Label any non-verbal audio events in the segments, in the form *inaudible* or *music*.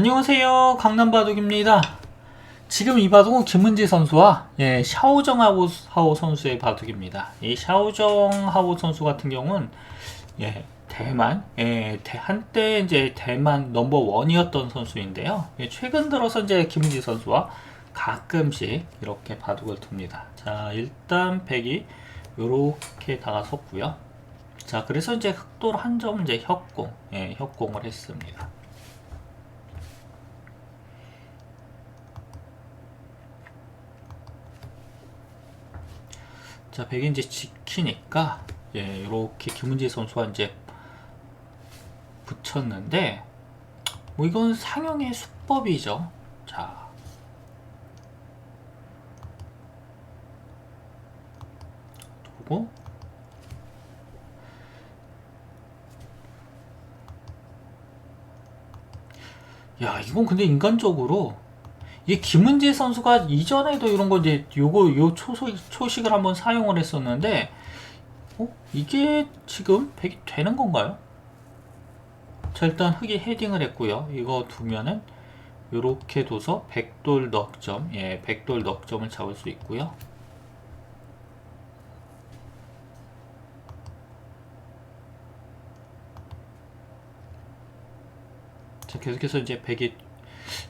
안녕하세요. 강남바둑입니다. 지금 이 바둑은 김은지 선수와 예, 샤오정하오 하오 선수의 바둑입니다. 이 샤오정 하오 선수 같은 경우는 예, 대만 예, 대- 한때 이제 대만 넘버 원이었던 선수인데요. 예, 최근 들어서 이제 김은지 선수와 가끔씩 이렇게 바둑을 둡니다. 자 일단 백이 요렇게 다가섰고요. 자 그래서 이제 흑돌 한 점 이제 협공 예, 협공을 했습니다 자, 이제 지키니까 예, 이렇게 김은지 선수가 이제 붙였는데 뭐 이건 상영의 수법이죠. 자. 두고 야, 이건 근데 인간적으로 이게 김은지 선수가 이전에도 이런 거 이제 요거 요 초소, 초식을 한번 사용을 했었는데 어? 이게 지금 100이 되는 건가요? 자 일단 흑이 헤딩을 했고요 이거 두면은 요렇게 둬서 백돌 넉점 예 백돌 넉점을 잡을 수 있고요 자 계속해서 이제 백이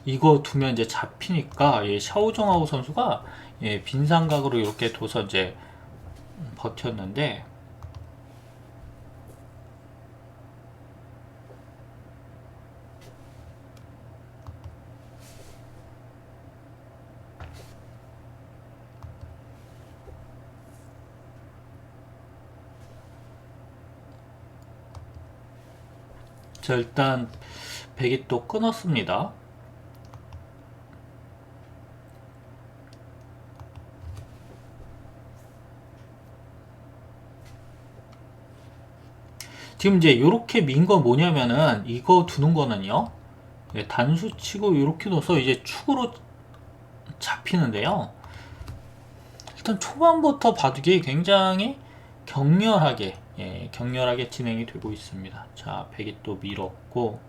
이거 두면 이제 잡히니까 예, 샤오정하오 선수가 예, 빈상각으로 이렇게 둬서 이제 버텼는데 자 일단 백이 또 끊었습니다. 지금 이제 요렇게 민 거 뭐냐면은 이거 두는 거는요. 예, 단수 치고 요렇게 둬서 이제 축으로 잡히는데요. 일단 초반부터 바둑이 굉장히 격렬하게 예, 격렬하게 진행이 되고 있습니다. 자 백이 또 밀었고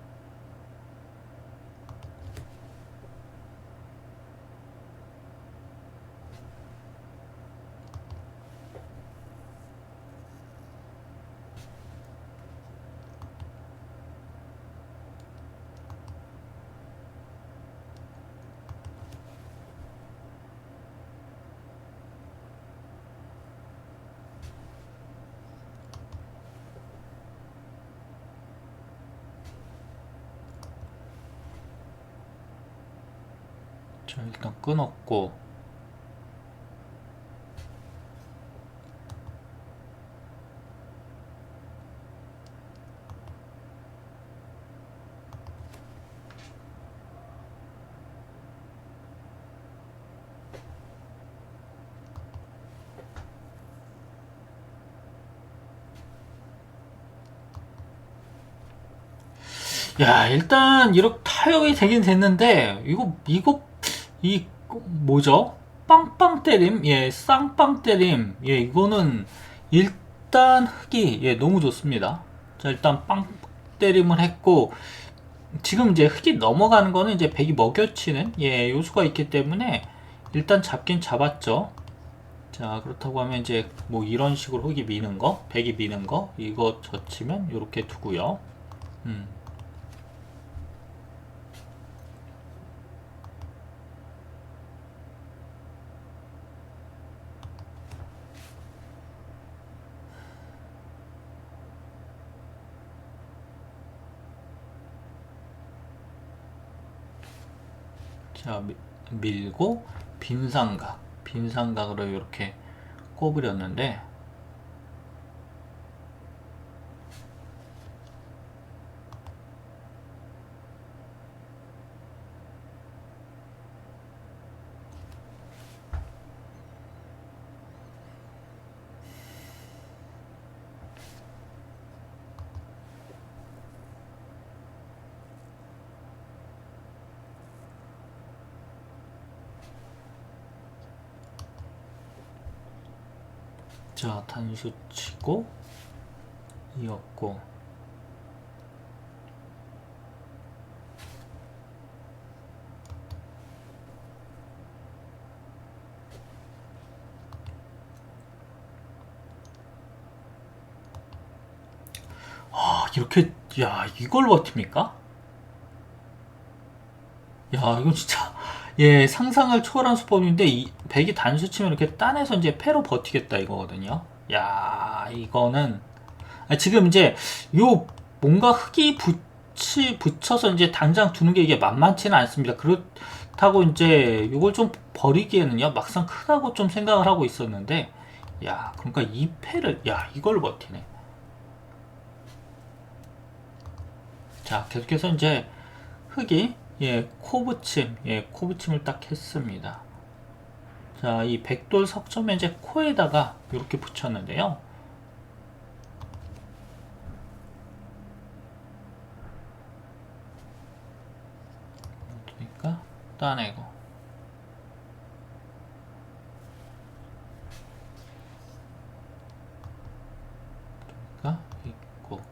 자 일단 끊었고. 야 일단 이렇게 타협이 되긴 됐는데 이거 이거 이 뭐죠? 빵빵 때림? 예 쌍빵 때림. 예 이거는 일단 흑이 예 너무 좋습니다. 자 일단 빵 때림을 했고 지금 이제 흑이 넘어가는 거는 이제 백이 먹여치는 예 요소가 있기 때문에 일단 잡긴 잡았죠. 자 그렇다고 하면 이제 뭐 이런 식으로 흑이 미는 거 백이 미는 거 이거 젖히면 이렇게 두고요. 음. 자 미- 밀고 빈상각 빈상각으로 이렇게 꼽으렸는데 자 단수 치고 이었고 아 이렇게 야 이걸 버팁니까? 야 이건 진짜 예 상상을 초월한 수법인데 이, 백이 단수 치면 이렇게 따내서 이제 패로 버티겠다 이거거든요. 야 이거는 아, 지금 이제 요 뭔가 흙이 붙이 붙여서 이제 당장 두는 게 이게 만만치는 않습니다. 그렇다고 이제 요걸 좀 버리기에는요 막상 크다고 좀 생각을 하고 있었는데 야 그러니까 이 패를 야 이걸 버티네. 자 계속해서 이제 흙이 예 코붙임 예 코붙임을 딱 했습니다. 자 이 백돌 석점에 이제 코에다가 이렇게 붙였는데요. 그러니까 따내고 그러니까 있고 자,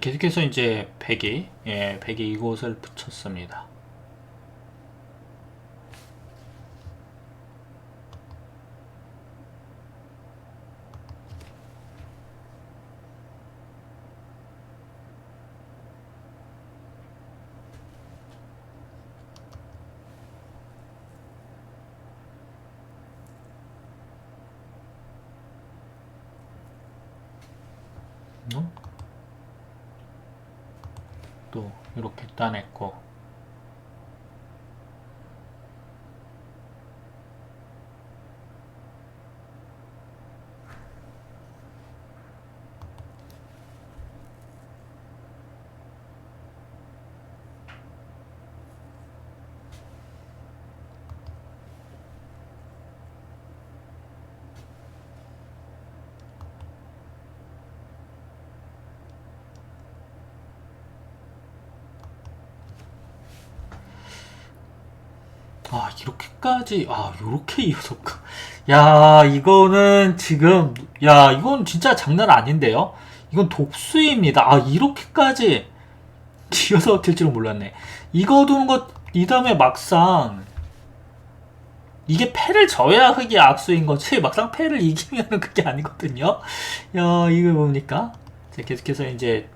계속해서 이제 백이 예 백이 이곳을 붙였습니다. 어? 또 이렇게 따냈고 아 이렇게까지 아 요렇게 이어서 그- 야 이거는 지금 야 이건 진짜 장난 아닌데요? 이건 독수입니다. 아 이렇게까지 이어서 될 줄은 몰랐네. 이거 두는 것이 다음에 막상 이게 패를 져야 흑이 악수인 거지 막상 패를 이기면은 그게 아니거든요? 야 이거 뭡니까? 자, 계속해서 이제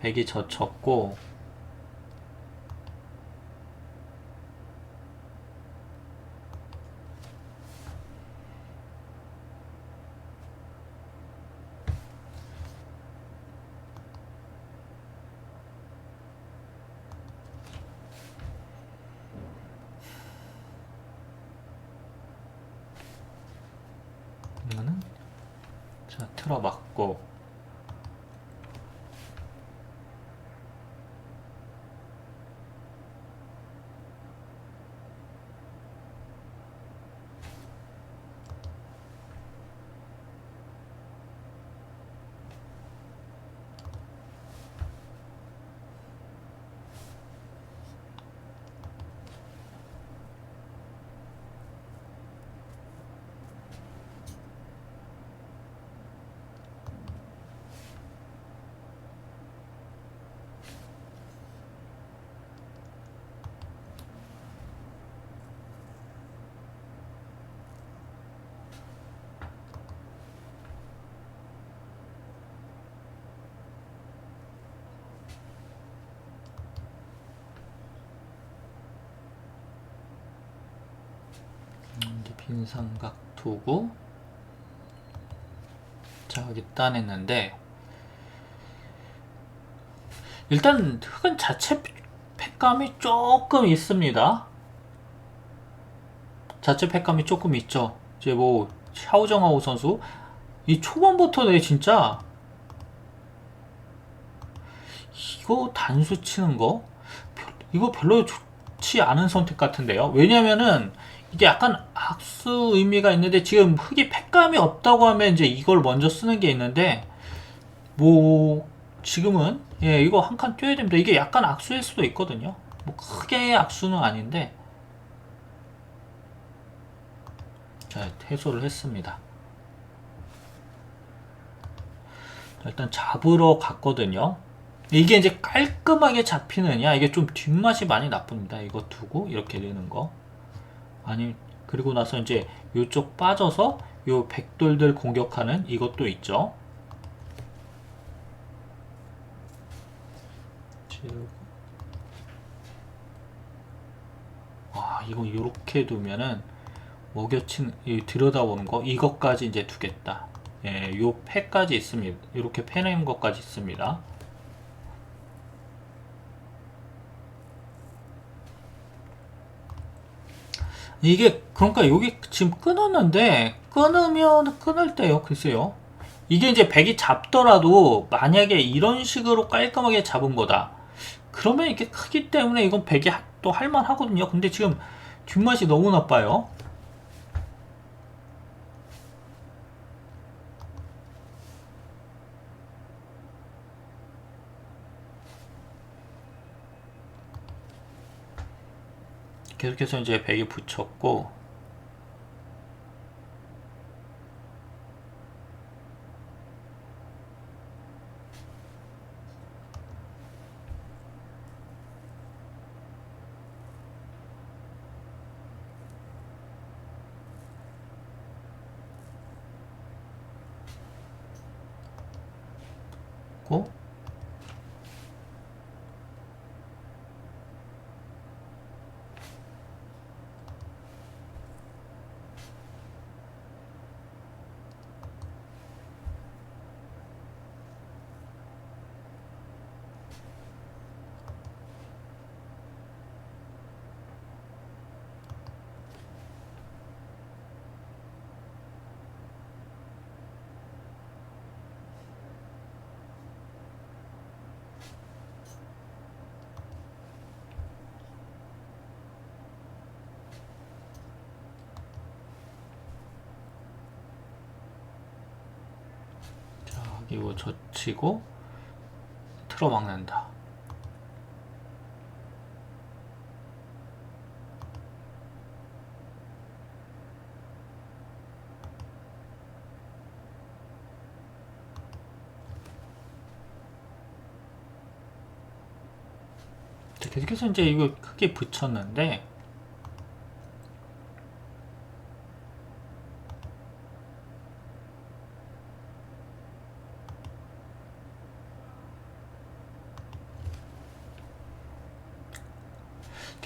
백이 젖혔고 이거는 자 틀어맞고 빈 삼각 두고. 자 여기 따냈는데. 일단 흙은 자체 팩감이 조금 있습니다. 자체 팩감이 조금 있죠. 이제 뭐 샤오정하오 선수. 이 초반부터 내 진짜. 이거 단수 치는 거? 별- 이거 별로 좋지 않은 선택 같은데요. 왜냐면은 이게 약간 악수 의미가 있는데 지금 흙이 팩감이 없다고 하면 이제 이걸 먼저 쓰는 게 있는데 뭐 지금은 예 이거 한 칸 뛰어야 됩니다. 이게 약간 악수일 수도 있거든요. 뭐 크게 악수는 아닌데 자 해소를 했습니다. 자, 일단 잡으러 갔거든요. 이게 이제 깔끔하게 잡히느냐 이게 좀 뒷맛이 많이 나쁩니다. 이거 두고 이렇게 되는 거 아니 그리고 나서 이제 이쪽 빠져서 요 백돌들 공격하는 이것도 있죠. 아 이거 이렇게 두면은 먹여친 이 들여다보는 거 이것까지 이제 두겠다. 예, 요 패까지 있습니다. 이렇게 패는 것까지 있습니다. 이게 그러니까 여기 지금 끊었는데 끊으면 끊을 때요 글쎄요. 이게 이제 백이 잡더라도 만약에 이런 식으로 깔끔하게 잡은 거다. 그러면 이게 크기 때문에 이건 백이 또 할만하거든요. 근데 지금 뒷맛이 너무 나빠요 계속해서 이제 백이 붙였고 고 자, 이거 젖히고 틀어막는다. 자, 계속해서 이제 이거 크게 붙였는데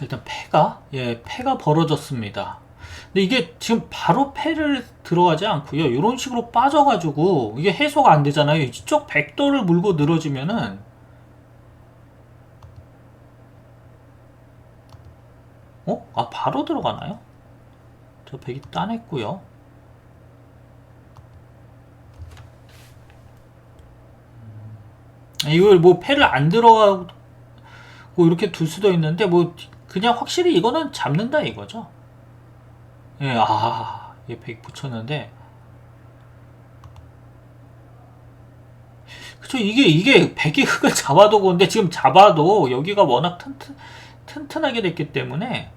일단 패가 예 패가 벌어졌습니다. 근데 이게 지금 바로 패를 들어가지 않고요. 이런 식으로 빠져가지고 이게 해소가 안 되잖아요. 이쪽 백도를 물고 늘어지면은 어? 아 바로 들어가나요? 저 백이 따냈고요. 음, 이걸 뭐 패를 안 들어가고 이렇게 둘 수도 있는데 뭐 그냥 확실히 이거는 잡는다 이거죠. 예, 아, 얘백 붙였는데. 그쵸, 이게, 이게 백이 흙을 잡아도 근데 지금 잡아도 여기가 워낙 튼튼, 튼튼하게 됐기 때문에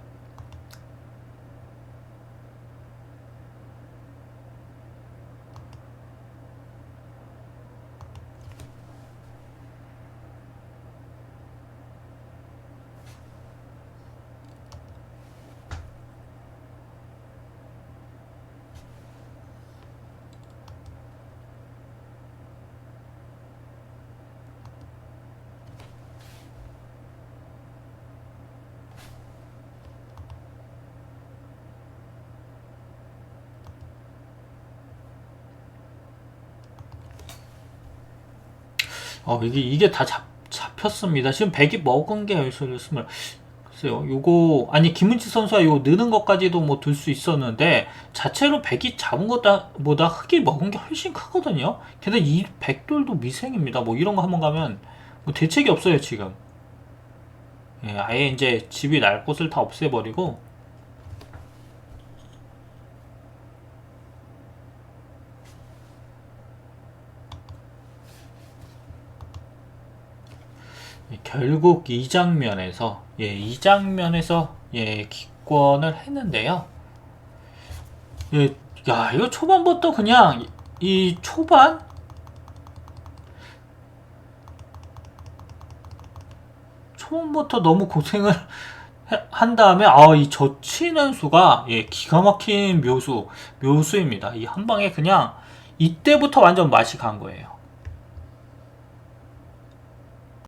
어, 이게, 이게 다 잡, 잡혔습니다. 지금 백이 먹은 게 열쇠였으면, 글쎄요, 요거, 아니, 김은지 선수가 요 느는 것까지도 뭐둘수 있었는데, 자체로 백이 잡은 것보다 흙이 먹은 게 훨씬 크거든요? 게다가 이 백돌도 미생입니다. 뭐 이런 거 한번 가면, 뭐 대책이 없어요, 지금. 예, 아예 이제 집이 날 곳을 다 없애버리고, 결국 이 장면에서 예, 이 장면에서 예, 기권을 했는데요. 예, 야, 이거 초반부터 그냥 이 초반 초반부터 너무 고생을 *laughs* 해- 한 다음에 아, 이 젖히는 수가 예, 기가 막힌 묘수 묘수입니다. 이 한 방에 그냥 이때부터 완전 맛이 간 거예요.